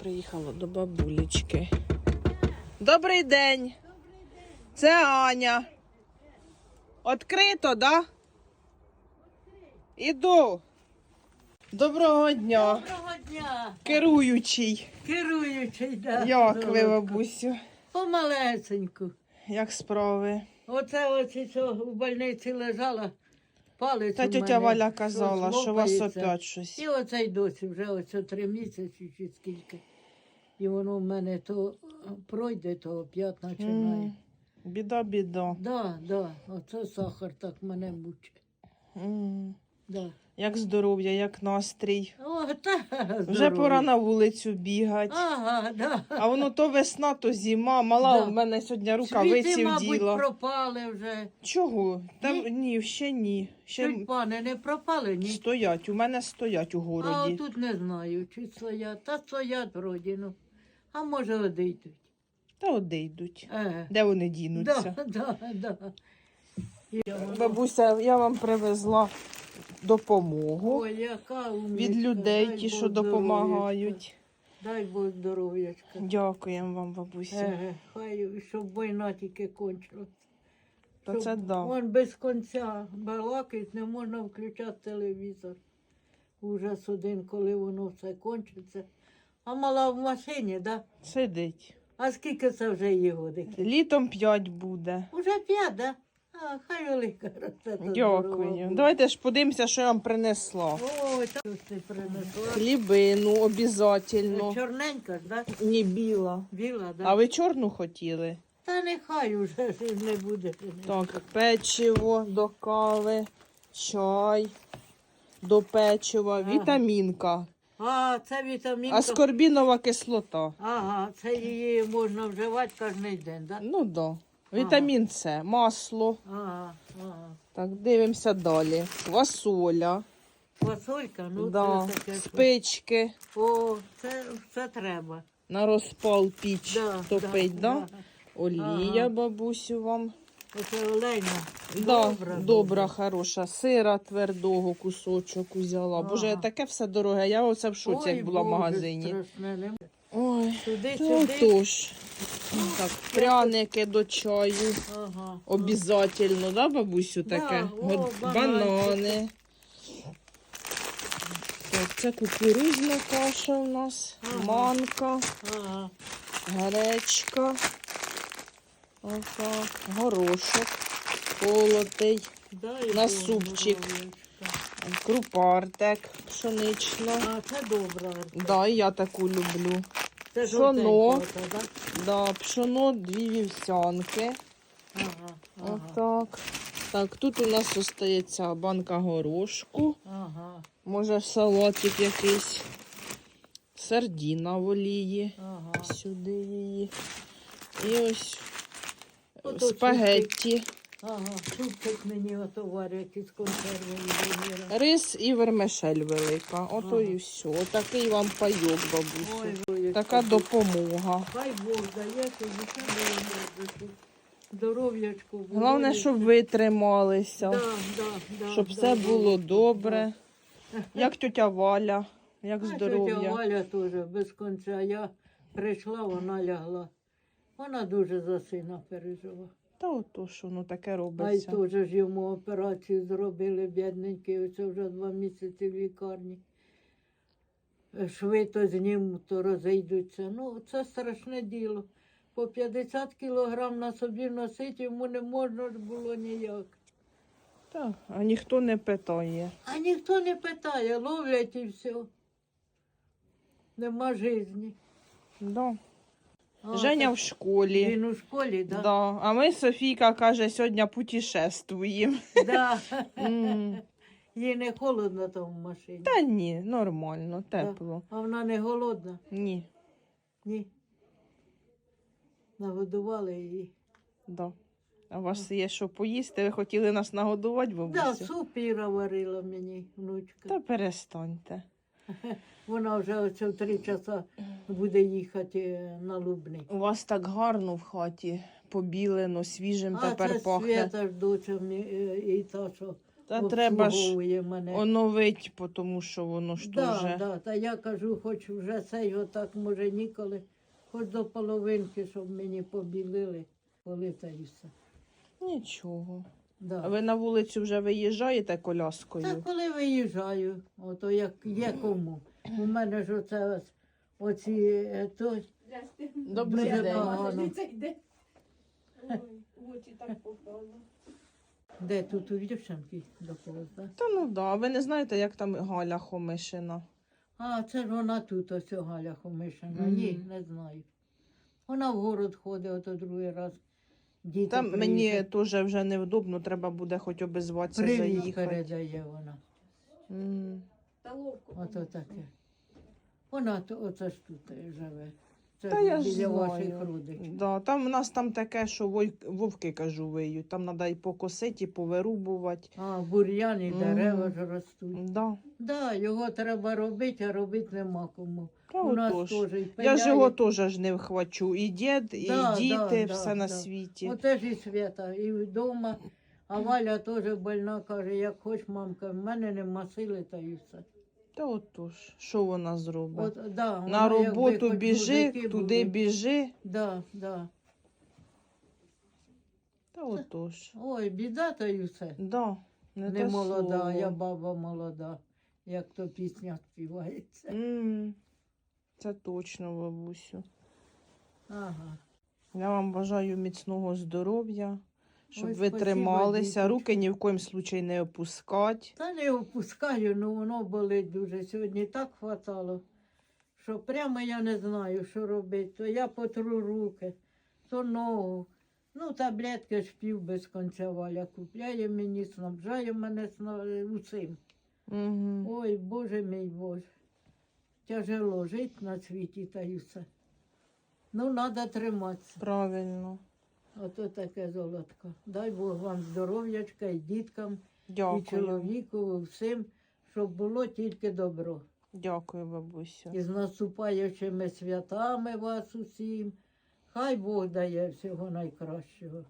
Приїхала до бабулечки. Добрий день. Це Аня. Открито, да? Іду. Доброго дня, Доброго дня, керуючий. керуючий, да. Як ви, бабусю? Помалесеньку. Як справи? Оце оці, що в больниці лежала, палець Та у тетя мене Валя казала, що у вас опять щось. І оцей досі вже оце три місяці чи скільки. І воно в мене то пройде, то опять починає. М, Біда, біда. Да, да, оце сахар так мене мучить. М. Да. Як здоров'я, як настрій. О, та, Вже пора на вулицю бігати. Ага, да. А воно то весна, то зима. Мала Да. в мене сьогодні рукавиці мабуть, вділа. пропали вже. Чого? Там ні, ще ні. Ще Тюльпани не пропали, ні. стоять. У мене стоять у городі. А отут не знаю, чи стоять. Та стоять вроді, ну. А може одійдуть. Та одійдуть. Е. Де вони дінуться? Да, да, да. Бабуся, я вам привезла допомогу Ой, яка від людей, ті, що допомагають. Дай Бог здоров'ячка. Дякуємо вам, бабуся. Еге, хай, щоб війна тільки кончилась. Та Щоб це да. Вон без кінця балакають, не можна включати телевізор. Ужас один, коли воно все кончиться. А мала в машині, да? Сидить. А скільки це вже її годиків? Літом п'ять буде. Уже п'ять, да? А, хай велика росте. та здорова Дякую. Давайте ж подивимося, що я вам принесла. Ой, та що ж ти принесла? Хлібину обов'язательно. Чорненька ж, да? Не біла. Біла, да? А ви чорну хотіли? Та нехай уже ж не буде. Так, печиво до кави, чай до печива, вітамінка, А, це вітамінка. аскорбінова кислота. Ага, це її можна вживати кожен день, да? Ну да. Вітамін С, масло. Ага, ага. Так, дивимося далі. Квасоля, Фасолька, ну да. це таке. спички О, це, це треба. на розпал піч Да, топить, да? да. Олія, Ага. бабусю вам. Оце олейна. Да, Добра, добра, хороша. Сира твердого кусочок узяла. Боже, таке все дороге. Я оце в шоці, як була в магазині. страшне, Ой, сюди. тож. Так, пряники до чаю. Ага. Обязательно, да, бабусю, Да, таке? о, От банани. Так, це кукурузна каша у нас, Ага. манка, Ага. гречка. Отак, горошок, полотий, Дай На супчик. крупа артек пшенична. А, це добра. Да, і я таку люблю. Це жовтенька да? Да, пшоно, дві вівсянки. Ага, ага. Отак. Так, тут у нас остається банка горошку. Ага, Може салатик якийсь. Сардіна в олії. ага. Сюди її. І ось Ото спагетті. Ага, супчик мені ото варять із консерви. Рис і вермишель велика. Ото Ага. і все. Отакий вам пайок, бабусю. Ой, ой, Така яка допомога. Хай Бог дає тобі здоров'ячку. Здоров'ячку. було. Головне, щоб ви трималися, Да, да, да, щоб да, все да, було да. добре. Як тетя Валя, як А тетя. Валя теж без кінця. Я прийшла, вона лягла. Вона дуже за сина пережила. Та ото що воно таке А й робиться. теж ж йому операцію зробили, бідненький, оце вже два місяці в лікарні. Шви то знімуть, то розійдуться. Ну, це страшне діло. По 50 кілограм на собі носити йому не можна ж було ніяк. Так, а ніхто не питає. А ніхто не питає, ловлять і все. Нема житті. Да. Женя так в школі. Він у школі, так? Да. А ми Софійка каже, сьогодні путешествуємо. Да. М. Їй не холодно там в машині. Та ні, нормально, тепло. А вона не голодна? Ні, Ні. Нагодували її. да. А у вас є що поїсти? Ви хотіли нас нагодувати, Да, бабусю? суп Іра варила мені, внучка. Та перестаньте. Вона вже оце в три часа буде їхати на Лубник. У вас так гарно в хаті, побілено, свіжим А тепер це пахне. Свята ж мі- е, і та, що Та треба ж мене. оновить, тому що воно ж да, дуже. да, та я кажу, хоч вже цей отак, може ніколи, хоч до половинки, щоб мені побілили, коли та і все. Нічого. Да. А ви на вулицю вже виїжджаєте Та коляскою? коли виїжджаю, ото як є кому. У мене ж оце ось, оці е, то, Добрий Дуже день. погано. Очі так попало. де тут у дівчинки доповз, да? Та ну да, а ви не знаєте, як там Галя Хомишина? А, це ж вона тут, ось Галя Хомишина. Ні, не знаю. Вона в город ходить, ото другий раз. Діти Там мені приїхали. теж вже невдобно, треба буде хоч обізватися Привіт заїхати. передає вона. М. Та ловко. Ото таке. Вона то, оце ж тут живе. Це Та я ж біля ваших знаю. родичів. Да, там у нас там таке, що вой- вовки кажу виють. Там треба і покосити, і повирубувати. А, бур'яні, Мгм. дерева ж ростуть. Да. Да, його треба робити, а робити нема кому. Та У нас отож. теж і Я пиляє. ж його теж ж не вхвачу. І дід, і Да, діти, да, все да, на да. світі. Оце ж і свята, і вдома. А Валя теж больна, каже, як хоч, мамка, в мене нема сили, та і все. Та отож, що вона зробить? От, да, на якби роботу хоч біжи, мужики туди були. біжи. Да, да. Та отож. Ой, біда та й все. Да, не, Не те молода, слово. я баба молода, як то пісня співається. М, Це точно, бабусю. Ага. Я вам бажаю міцного здоров'я, щоб Ой, ви спасибо, трималися, діточки. руки ні в коїм случаї не опускати. Та не опускаю, ну воно болить дуже. Сьогодні так хватало, що прямо я не знаю, що робити. То я потру руки, то ногу. Ну, таблетки ж пів без конця валя купляє мені, снабжає мене усім. Угу. Ой, Боже мій Боже. Тяжело жити на світі та й все. Ну, треба триматися. Правильно. Ото таке золотко. Дай Бог вам здоров'ячка і діткам, і Дякую. чоловіку, всім, щоб було тільки добро. Дякую, бабусю. І з наступаючими святами вас усім. Хай Бог дає всього найкращого.